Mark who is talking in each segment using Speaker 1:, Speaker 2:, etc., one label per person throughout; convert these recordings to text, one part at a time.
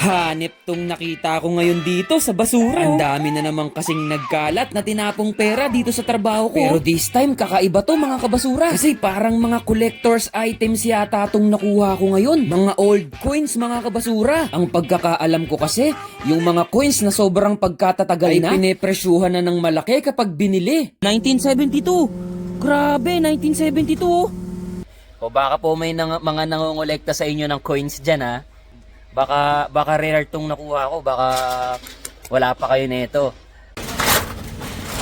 Speaker 1: Hanip tong nakita ko ngayon dito sa basura. Ang dami na naman kasing nagkalat na tinapong pera dito sa trabaho ko. Pero this time, kakaiba to mga kabasura. Kasi parang mga collector's items yata tong nakuha ko ngayon. Mga old coins mga kabasura. Ang pagkakaalam ko kasi, yung mga coins na sobrang pagkatatagal na, ay pinepresyuhan na ng malaki kapag binili. 1972! Grabe, 1972! O baka po may nang, mga nangongolekta sa inyo ng coins dyan ha. Baka, baka rare tong nakuha ko. Baka wala pa kayo nito.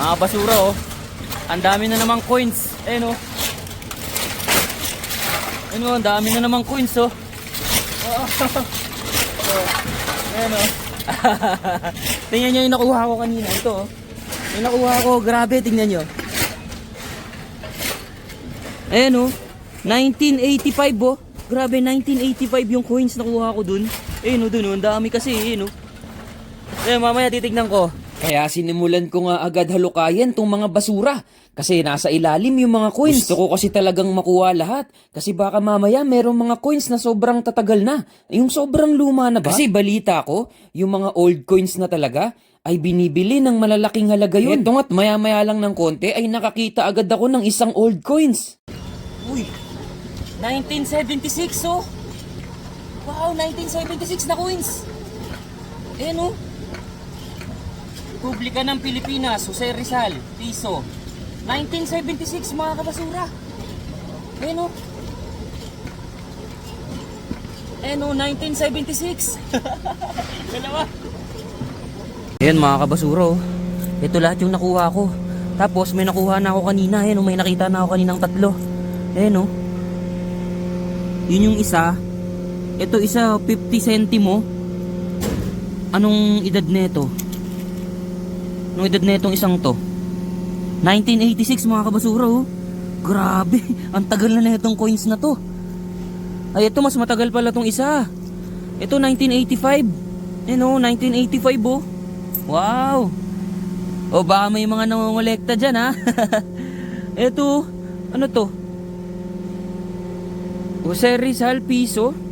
Speaker 1: Mga basura oh. Ang dami na namang coins. Eh no. Ano, ang dami na namang coins oh. Ayan oh. tingnan nyo yung nakuha ko kanina. Ito oh. Yung nakuha ko, grabe, tingnan nyo. Ayan oh. 1985 oh. Grabe, 1985 yung coins na kuha ko dun. Eh, no, dun, ang dami kasi, eh, no. Eh, mamaya titignan ko. Kaya sinimulan ko nga agad halukayan tong mga basura. Kasi nasa ilalim yung mga coins. Gusto ko kasi talagang makuha lahat. Kasi baka mamaya merong mga coins na sobrang tatagal na. Yung sobrang luma na ba? Kasi balita ko, yung mga old coins na talaga, ay binibili ng malalaking halaga yun. Ito nga't maya-maya lang ng konti ay nakakita agad ako ng isang old coins. Uy, 1976 oh. Wow, 1976 na coins. Eh no. Republika ng Pilipinas, Jose Rizal, piso. 1976 mga kabasura. Eh no. Eh no, 1976. Dalawa. Ayan mga kabasura oh. Ito lahat yung nakuha ko. Tapos may nakuha na ako kanina. Ayan oh, may nakita na ako kaninang tatlo. Ayan oh. Yun yung isa. Ito isa 50 centimo. Anong edad nito? Anong edad netong isang to? 1986 mga kabasura oh. Grabe, ang tagal na netong coins na to. Ay ito mas matagal pala tong isa. Ito 1985. Eh no, 1985 oh. Wow. O baka may mga nangongolekta dyan ha. ito, ano to? Jose Rizal Piso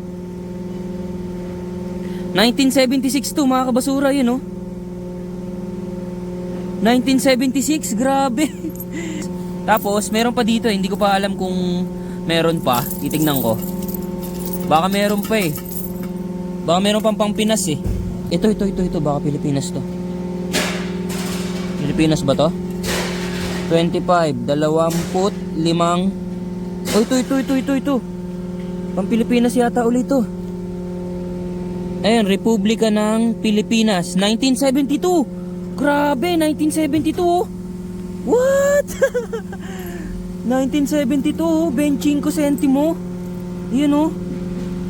Speaker 1: 1976 to mga kabasura yun oh. 1976 grabe. Tapos meron pa dito hindi ko pa alam kung meron pa. Titingnan ko. Baka meron pa eh. Baka meron pang pang Pinas eh. Ito ito ito ito. Baka Pilipinas to. Pilipinas ba to? 25 25 Oh ito ito ito ito ito. Pang Pilipinas yata ulit to. Ayan, Republika ng Pilipinas. 1972. Grabe, 1972. oh. What? 1972, oh, 25 sentimo. Yun oh.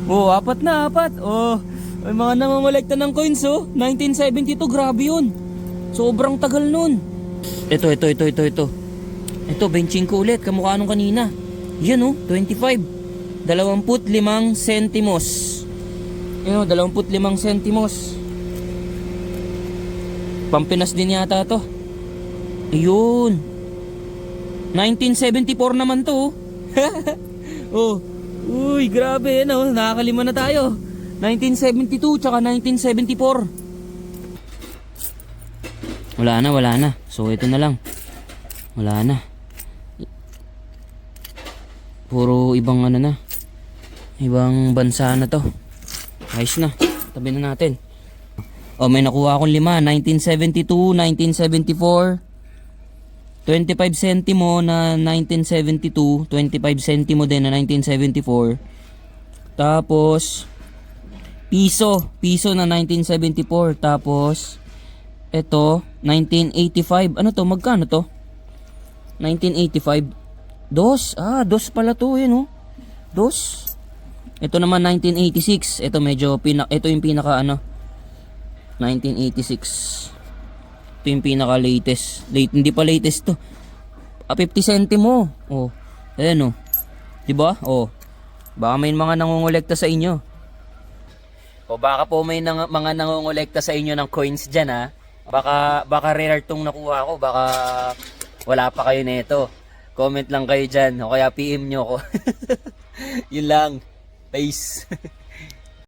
Speaker 1: Oh, apat na, apat. Oh, may mga namamolekta ng coins oh. 1972, grabe yun. Sobrang tagal nun. Ito, ito, ito, ito, ito. Ito, 25 ulit. Kamukha nung kanina. Yan oh, 25. 25 sentimos. Ayun, 25 sentimos. Pampinas din yata to. Ayun. 1974 naman to. oh. Uy, grabe no. Nakakalima na tayo. 1972 tsaka 1974. Wala na, wala na. So ito na lang. Wala na. Puro ibang ano na. Ibang bansa na to. Ayos na. Tabi na natin. O may nakuha akong lima. 1972, 1974, 25 centimo na 1972, 25 centimo din na 1974. Tapos piso, piso na 1974. Tapos ito 1985. Ano to? Magkano to? 1985. Dos. Ah, dos pala to, yun oh. Dos. Ito naman 1986. Ito medyo pina ito yung pinaka ano 1986. Ito yung pinaka latest. Late hindi pa latest to. Ah, 50 centimo. Oh. Ayan oh. 'Di ba? Oh. Baka may mga nangongolekta sa inyo. O baka po may nang, mga nangongolekta sa inyo ng coins diyan ha. Baka baka rare tong nakuha ko, baka wala pa kayo nito. Comment lang kayo diyan o kaya PM nyo ako. Yun lang. Peace.